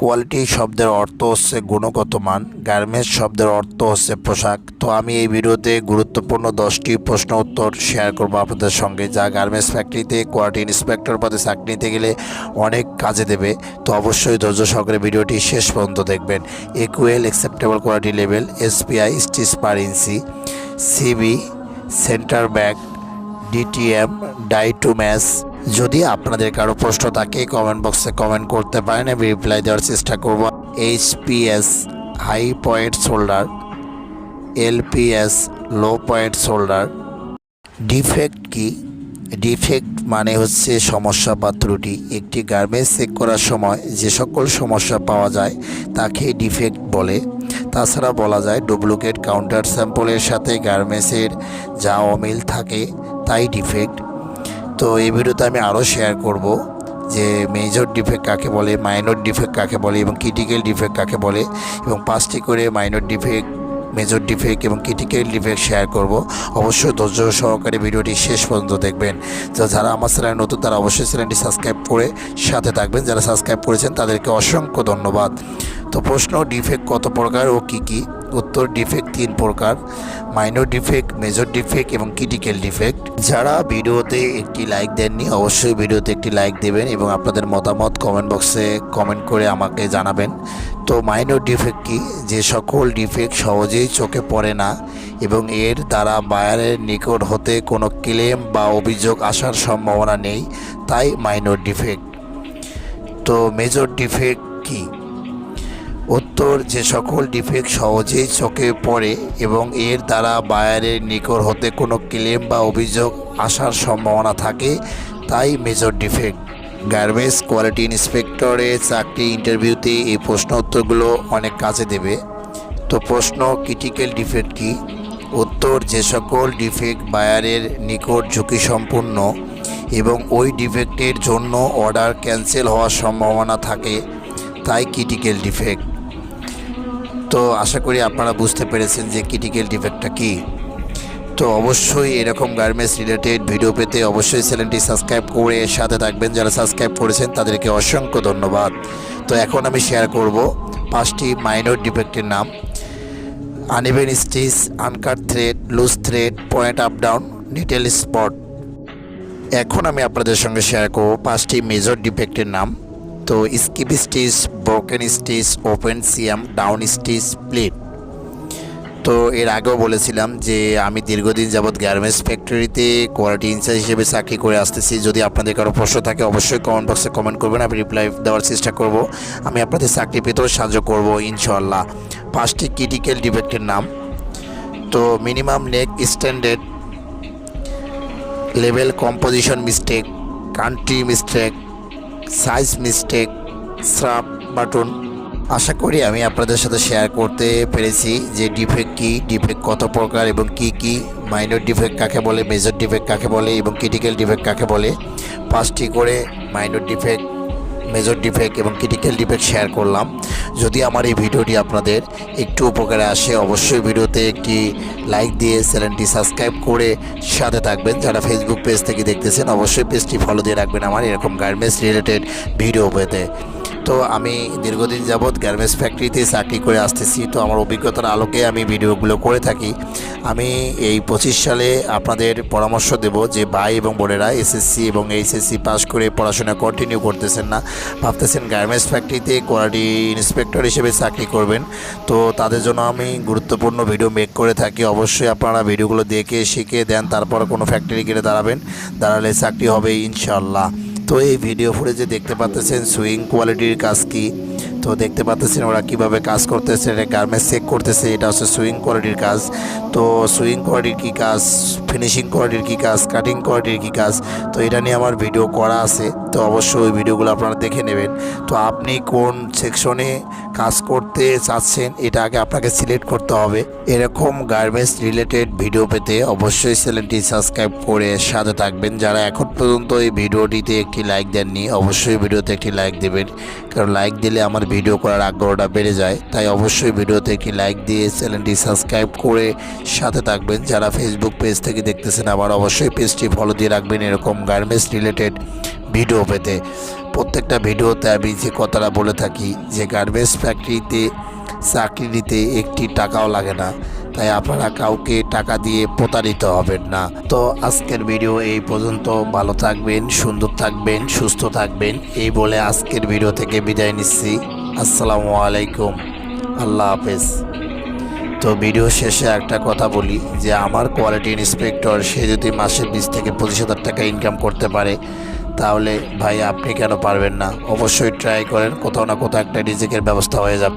Quality শব্দের অর্থ হচ্ছে গুণগত মান গার্মেন্টস শব্দের অর্থ হচ্ছে পোশাক। তো আমি এই ভিডিওতে গুরুত্বপূর্ণ দশটি প্রশ্ন উত্তর শেয়ার করব আপনাদের সঙ্গে, যা গার্মেন্টস ফ্যাক্টরিতে কোয়ালিটি ইন্সপেক্টর পদে চাকরি নিতে গেলে অনেক কাজে দেবে। তো অবশ্যই ধৈর্য সহকারে ভিডিওটি শেষ পর্যন্ত দেখবেন। AQL acceptable quality level SPI stitch per inch CB centre back DTM dye to match যদি আপনাদের কারও প্রশ্ন থাকে কমেন্ট বক্সে কমেন্ট করতে পারেন, আমি রিপ্লাই দেওয়ার চেষ্টা করব। HPS high point shoulder LPS low point shoulder defect কি? ডিফেক্ট মানে হচ্ছে সমস্যা বা ত্রুটি। একটি গার্মেন্টস চেক করার সময় যে সকল সমস্যা পাওয়া যায়, তাকে ডিফেক্ট বলে। তাছাড়া বলা যায় ডুপ্লিকেট কাউন্টার স্যাম্পলের সাথে গার্মেন্টসের যা অমিল থাকে, তাই ডিফেক্ট তো এই ভিডিওতে আমি আরও শেয়ার করব যে মেজর ডিফেক্ট কাকে বলে মাইনর ডিফেক্ট কাকে বলে এবং ক্রিটিক্যাল ডিফেক্ট কাকে বলে এবং পাঁচটি করে মাইনর ডিফেক্ট মেজর ডিফেক্ট এবং ক্রিটিক্যাল ডিফেক্ট শেয়ার করব। অবশ্যই ধৈর্য সহকারে ভিডিওটি শেষ পর্যন্ত দেখবেন। তো যারা আমার চ্যানেল নতুন, তারা অবশ্যই চ্যানেলটি সাবস্ক্রাইব করে সাথে থাকবেন। যারা সাবস্ক্রাইব করেছেন, তাদেরকে অসংখ্য ধন্যবাদ। তো প্রশ্ন ডিফেক্ট কত প্রকার ও কী কী? উত্তর ডিফেক্ট তিন প্রকার মাইনর ডিফেক্ট মেজর ডিফেক্ট এবং ক্রিটিক্যাল ডিফেক্ট যারা ভিডিওতে একটি লাইক দেননি, অবশ্যই ভিডিওতে একটি লাইক দেবেন এবং আপনাদের মতামত কমেন্ট বক্সে কমেন্ট করে আমাকে জানাবেন। তো মাইনর ডিফেক্ট কি? যে সকল ডিফেক্ট সহজেই চোখে পড়ে না এবং এর দ্বারা বায়ারের নিকট হতে কোনো ক্লেম বা অভিযোগ আসার সম্ভাবনা নেই, তাই মাইনর ডিফেক্ট তো মেজর ডিফেক্ট কী? উত্তর, যে সকল ডিফেক্ট সহজেই চোখে পড়ে এবং এর দ্বারা বায়ারের নিকট হতে কোনো ক্লেম বা অভিযোগ আসার সম্ভাবনা থাকে, তাই মেজর ডিফেক্ট গার্মেন্টস কোয়ালিটি ইন্সপেক্টরে চাকরি ইন্টারভিউতে এই প্রশ্ন উত্তরগুলো অনেক কাজে দেবে। তো প্রশ্ন ক্রিটিক্যাল ডিফেক্ট কি? উত্তর, যে সকল ডিফেক্ট বায়ারের নিকট ঝুঁকিসম্পন্ন এবং ওই ডিফেক্টের জন্য অর্ডার ক্যান্সেল হওয়ার সম্ভাবনা থাকে, তাই ক্রিটিক্যাল ডিফেক্ট তো আশা করি আপনারা বুঝতে পেরেছেন যে ক্রিটিক্যাল ডিফেক্টটা কী। তো অবশ্যই এরকম গার্মেন্টস রিলেটেড ভিডিও পেতে অবশ্যই চ্যানেলটি সাবস্ক্রাইব করে সাথে থাকবেন। যারা সাবস্ক্রাইব করেছেন, তাদেরকে অসংখ্য ধন্যবাদ। তো এখন আমি শেয়ার করব পাঁচটি মাইনর ডিফেক্টের নাম। Uneven stitch uncut thread loose thread point up down needle spot এখন আমি আপনাদের সঙ্গে শেয়ার করব পাঁচটি মেজর ডিফেক্টের নাম। তো skip stitch broken stitch open seam down stitch pleat তো এর আগেও বলেছিলাম যে আমি দীর্ঘদিন যাবৎ গার্মেন্টস ফ্যাক্টরিতে কোয়ালিটি ইনচার্জ হিসেবে চাকরি করে আসতেছি। যদি আপনাদের কারও প্রশ্ন থাকে, অবশ্যই কমেন্ট বক্সে কমেন্ট করবেন। আমি রিপ্লাই দেওয়ার চেষ্টা করব। আমি আপনাদের চাকরি পেতেও সাহায্য করব ইনশাল্লাহ পাঁচটি ক্রিটিক্যাল ডিফেক্টের নাম। তো minimum neck standard level composition mistake country mistake size mistake snap button আশা করি আমি আপনাদের সাথে শেয়ার করতে পেরেছি যে ডিফেক্ট কি ডিফেক্ট কত প্রকার এবং কি কি মাইনর ডিফেক্ট কাকে বলে মেজর ডিফেক্ট কাকে বলে এবং ক্রিটিক্যাল ডিফেক্ট কাকে বলে। পাঁচটি করে মাইনর ডিফেক্ট মেজর ডিফেক্ট এবং ক্রিটিক্যাল ডিফেক্ট শেয়ার করলাম। যদি আমার এই ভিডিওটি আপনাদের একটু উপকারে আসে, অবশ্যই ভিডিওতে একটি লাইক দিয়ে চ্যানেলটি সাবস্ক্রাইব করে সাথে থাকবেন। যারা ফেসবুক পেজ থেকে দেখতেছেন, অবশ্যই পেজটি ফলো দিয়ে রাখবেন আমার এরকম গার্মেন্টস রিলেটেড ভিডিও পেতে। তো আমি দীর্ঘদিন যাবৎ গার্মেন্টস ফ্যাক্টরিতে চাকরি করে আসতেছি। তো আমার অভিজ্ঞতার আলোকে আমি ভিডিওগুলো করে থাকি। আমি এই পঁচিশ সালে আপনাদের পরামর্শ দেব যে ভাই এবং বোনেরা এসএসসি এবং এইচএসসি পাস করে পড়াশোনা কন্টিনিউ করতেছেন না। ভাবতেছেন গার্মেন্টস ফ্যাক্টরিতে কোয়ালিটি ইন্সপেক্টর হিসেবে চাকরি করবেন। তো তাদের জন্য আমি গুরুত্বপূর্ণ ভিডিও মেক করে থাকি। অবশ্যই আপনারা ভিডিওগুলো দেখে, শিখে, দেন তারপর কোনো ফ্যাক্টরি গিয়ে দাঁড়াবেন। দাঁড়ালে চাকরি হবে ইনশাল্লাহ তো এই ভিডিও ফুটেজে দেখতে পাচ্ছেন সুইং কোয়ালিটির কাজ কি? তো দেখতে পাচ্ছেন ওরা কীভাবে কাজ করতেছে এটা গার্মেন্টস চেক করতেছে, এটা হচ্ছে সুইং কোয়ালিটির কাজ। তো সুইং কোয়ালিটির কী কাজ ফিনিশিং কোয়ালিটির কী কাজ কাটিং কোয়ালিটির কী কাজ? তো এটা নিয়ে আমার ভিডিও করা আছে। তো অবশ্যই ওই ভিডিওগুলো আপনারা দেখে নেবেন। তো আপনি কোন সেকশনে কাজ করতে চাচ্ছেন, এটা আগে আপনাকে সিলেক্ট করতে হবে। এরকম গার্মেন্টস রিলেটেড ভিডিও পেতে অবশ্যই চ্যানেলটি সাবস্ক্রাইব করে সাথে থাকবেন। যারা এখন পর্যন্ত এই ভিডিওটিতে একটি লাইক দেননি, অবশ্যই ভিডিওতে একটি লাইক দেবেন। কারণ লাইক দিলে আমার ভিডিও করার আগ্রহটা বেড়ে যায়। তাই অবশ্যই ভিডিওতে একটি লাইক দিয়ে চ্যানেলটি সাবস্ক্রাইব করে সাথে থাকবেন। যারা ফেসবুক পেজ থেকে দেখতেছেন আবার অবশ্যই পেজটি ফলো দিয়ে রাখবেন। এরকম গার্মেন্টস রিলেটেড ভিডিও পেতে। প্রত্যেকটা ভিডিওতে আমি যে কথাটা বলে থাকি যে গার্মেন্টস ফ্যাক্টরিতে চাকরি নিতে একটি টাকাও লাগে না। তাই আপনারা কাউকে টাকা দিয়ে প্রতারিত হবেন না। তো আজকের ভিডিও এই পর্যন্ত। ভালো থাকবেন, সুন্দর থাকবেন, সুস্থ থাকবেন। এই বলে আজকের ভিডিও থেকে বিদায় নিচ্ছি। আসসালামু আলাইকুম। আল্লাহ হাফেজ। তো ভিডিও শেষে একটা কথা বলি যে আমার কোয়ালিটি ইন্সপেক্টর, সে যদি মাসে বিশ থেকে পঁচিশ হাজার টাকা ইনকাম করতে পারে তাহলে ভাই আপনি কেন পারবেন না? অবশ্যই ট্রাই করেন, কোথাও না কোথাও একটা রিজিকের ব্যবস্থা হয়ে যাবে।